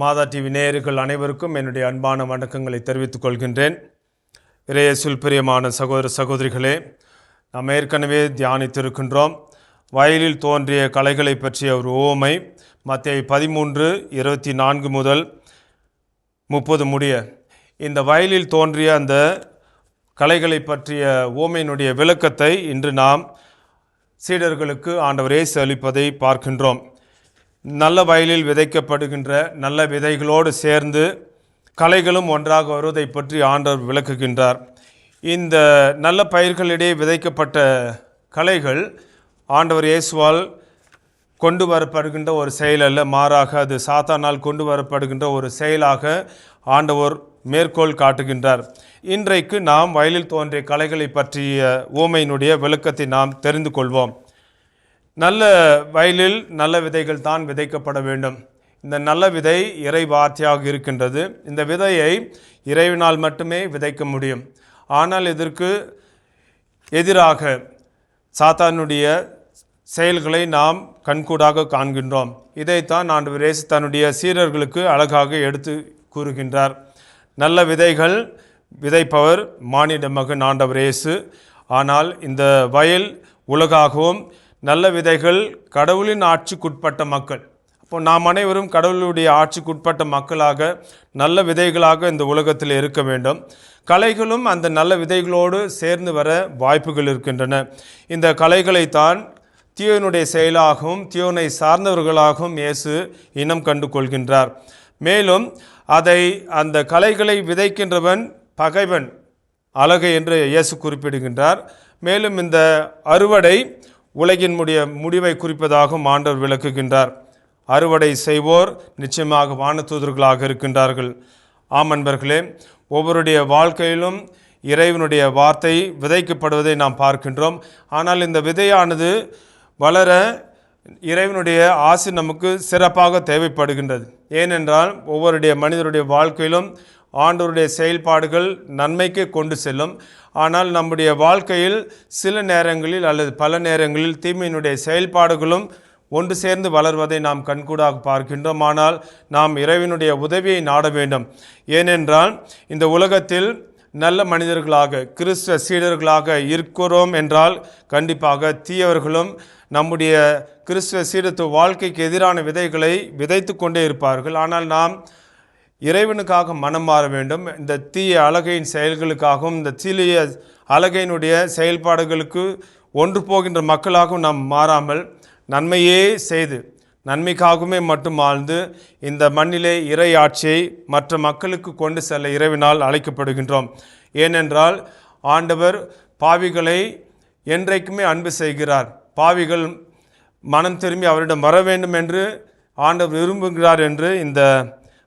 மாதா TV நேயர்கள் அனைவருக்கும் என்னுடைய அன்பான வணக்கங்களை தெரிவித்துக் கொள்கின்றேன். இறையசுல் பிரியமான சகோதர சகோதரிகளே நாம் ஏற்கனவே தியானித்திருக்கின்றோம். வயலில் தோன்றிய கலைகளை பற்றிய ஒரு ஓமை மத்திய பதிமூன்று இருபத்தி நான்கு முதல் முப்பது முடிய. இந்த வயலில் தோன்றிய அந்த கலைகளை பற்றிய ஓமையினுடைய விளக்கத்தை இன்று நாம் சீடர்களுக்கு ஆண்டவர் இயேசு அளிப்பதை பார்க்கின்றோம். நல்ல வயலில் விதைக்கப்படுகின்ற நல்ல விதைகளோடு சேர்ந்து கலைகளும் ஒன்றாக வருவதை பற்றி ஆண்டவர் விளக்குகின்றார். இந்த நல்ல பயிர்களிடையே விதைக்கப்பட்ட கலைகள் ஆண்டவர் இயேசுவால் கொண்டு வரப்படுகின்ற ஒரு செயல் அல்ல மாறாக அது சாத்தானால் கொண்டு வரப்படுகின்ற ஒரு செயலாக ஆண்டவர் மேற்கோள் காட்டுகின்றார். இன்றைக்கு நாம் வயலில் தோன்றிய கலைகளை பற்றிய ஊமையினுடைய விளக்கத்தை நாம் தெரிந்து கொள்வோம். நல்ல வயலில் நல்ல விதைகள் தான் விதைக்கப்பட வேண்டும். இந்த நல்ல விதை இறை வார்த்தையாக இருக்கின்றது. இந்த விதையை இறைவினால் மட்டுமே விதைக்க முடியும். ஆனால் இதற்கு எதிராக சாத்தானுடைய செயல்களை நாம் கண்கூடாக காண்கின்றோம். இதைத்தான் ஆண்டவர் இயேசு தன்னுடைய சீரர்களுக்கு அழகாக எடுத்து கூறுகின்றார். நல்ல விதைகள் விதைப்பவர் மானிட மகன் ஆண்டவர் இயேசு. ஆனால் இந்த வயல் உலகாகவும் நல்ல விதைகள் கடவுளின் ஆட்சிக்குட்பட்ட மக்கள். அப்போ நாம் அனைவரும் கடவுளுடைய ஆட்சிக்குட்பட்ட மக்களாக நல்ல விதைகளாக இந்த உலகத்தில் இருக்க வேண்டும். கலைகளும் அந்த நல்ல விதைகளோடு சேர்ந்து வர வாய்ப்புகள் இருக்கின்றன. இந்த கலைகளைத்தான் தீயனுடைய செயலாகவும் தீயோனை சார்ந்தவர்களாகவும் இயேசு இனம் கண்டு கொள்கின்றார் மேலும் அதை அந்த கலைகளை விதைக்கின்றவன் பகைவன் அழகு என்று இயேசு குறிப்பிடுகின்றார். மேலும் இந்த அறுவடை உலகின் முடிய முடிவை குறிப்பதாகவும் ஆண்டவர் விளக்குகின்றார். அறுவடை செய்வோர் நிச்சயமாக வானத்தூதர்களாக இருக்கின்றார்கள். ஆம் அன்பர்களே ஒவ்வொருடைய வாழ்க்கையிலும் இறைவனுடைய வார்த்தை விதைக்கப்படுவதை நாம் பார்க்கின்றோம். ஆனால் இந்த விதையானது வளர இறைவனுடைய ஆசை நமக்கு சிறப்பாக தேவைப்படுகின்றது. ஏனென்றால் ஒவ்வொருடைய மனிதருடைய வாழ்க்கையிலும் ஆண்டவருடைய செயல்பாடுகள் நன்மைக்கு கொண்டு செல்லும். ஆனால் நம்முடைய வாழ்க்கையில் சில நேரங்களில் அல்லது பல நேரங்களில் தீமையினுடைய செயல்பாடுகளும் ஒன்று சேர்ந்து வளர்வதை நாம் கண்கூடாக பார்க்கின்றோம். ஆனால் நாம் இறைவனுடைய உதவியை நாட வேண்டும். ஏனென்றால் இந்த உலகத்தில் நல்ல மனிதர்களாக கிறிஸ்துவ சீடர்களாக இருக்கிறோம் என்றால் கண்டிப்பாக தீயவர்களும் நம்முடைய கிறிஸ்துவ சீடத்துவ வாழ்க்கைக்கு எதிரான விதைகளை விதைத்து கொண்டே இருப்பார்கள். ஆனால் நாம் இறைவனுக்காக மனம் மாற வேண்டும். இந்த தீய அழகையின் செயல்களுக்காகவும் இந்த தீய அழகையினுடைய செயல்பாடுகளுக்கு ஒன்று போகின்ற மக்களாகவும் நாம் மாறாமல் நன்மையே செய்து நன்மைக்காகவுமே மட்டும் ஆழ்ந்து இந்த மண்ணிலே இறை ஆட்சியை மற்ற மக்களுக்கு கொண்டு செல்ல இறைவினால் அழைக்கப்படுகின்றோம். ஏனென்றால் ஆண்டவர் பாவிகளை என்றைக்குமே அன்பு செய்கிறார். பாவிகள் மனம் திரும்பி அவரிடம் வர வேண்டும் என்று ஆண்டவர் விரும்புகிறார் என்று இந்த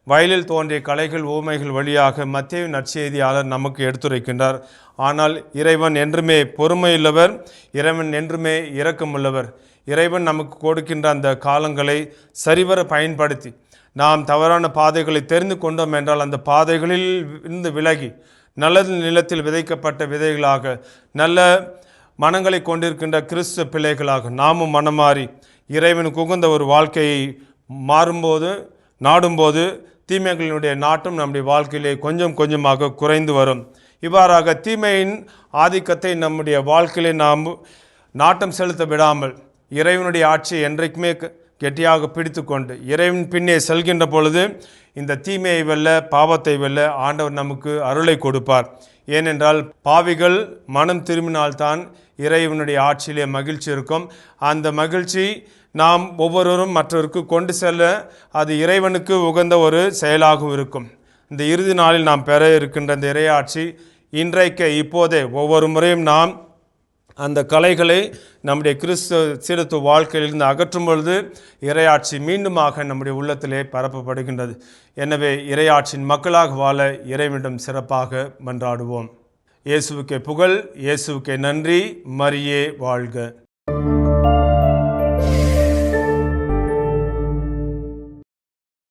வயலில் தோன்றிய கலைகள் ஊமைகள் வழியாக மத்திய நற்செய்தியாளர் நமக்கு எடுத்துரைக்கின்றார். ஆனால் இறைவன் என்றுமே பொறுமையுள்ளவர் இறைவன் என்றுமே இரக்கமுள்ளவர். இறைவன் நமக்கு கொடுக்கின்ற அந்த காலங்களை சரிவர பயன்படுத்தி நாம் தவறான பாதைகளை தெரிந்து கொண்டோம் என்றால் அந்த பாதைகளில் இருந்து விலகி நல்ல நிலத்தில் விதைக்கப்பட்ட விதைகளாக நல்ல மனங்களை கொண்டிருக்கின்ற கிறிஸ்துவ பிள்ளைகளாக நாமும் மனமாறி இறைவனுக்கு உகந்த ஒரு வாழ்க்கையை மாறும்போது நாடும்போது தீமைகளினுடைய நாட்டம் நம்முடைய வாழ்க்கையிலே கொஞ்சம் கொஞ்சமாக குறைந்து வரும். இவ்வாறாக தீமையின் ஆதிக்கத்தை நம்முடைய வாழ்க்கையிலே நாம் நாட்டம் செலுத்த விடாமல் இறைவனுடைய ஆட்சியை என்றைக்குமே கெட்டியாக பிடித்து கொண்டு இறைவன் பின்னே செல்கின்ற பொழுது இந்த தீமையை வெல்ல பாவத்தை வெல்ல ஆண்டவர் நமக்கு அருளை கொடுப்பார். ஏனென்றால் பாவிகள் மனம் திரும்பினால்தான் இறைவனுடைய ஆட்சியிலே மகிழ்ச்சி இருக்கும். அந்த மகிழ்ச்சி நாம் ஒவ்வொருவரும் மற்றவருக்கு கொண்டு செல்ல அது இறைவனுக்கு உகந்த ஒரு செயலாகவும் இருக்கும். இந்த இறுதி நாளில் நாம் பெற இருக்கின்ற இந்த இறையாட்சி இன்றைக்கு இப்போதே ஒவ்வொரு முறையும் நாம் அந்த கலைகளை நம்முடைய கிறிஸ்து சீரத்துவ வாழ்க்கையிலிருந்து அகற்றும் பொழுது இறையாட்சி மீண்டுமாக நம்முடைய உள்ளத்திலே பரப்பப்படுகின்றது. எனவே இறையாட்சியின் மக்களாக வாழ இறைவனிடம் சிறப்பாக மன்றாடுவோம். இயேசுவுக்கே புகழ் இயேசுவுக்கே நன்றி மரியே வாழ்க.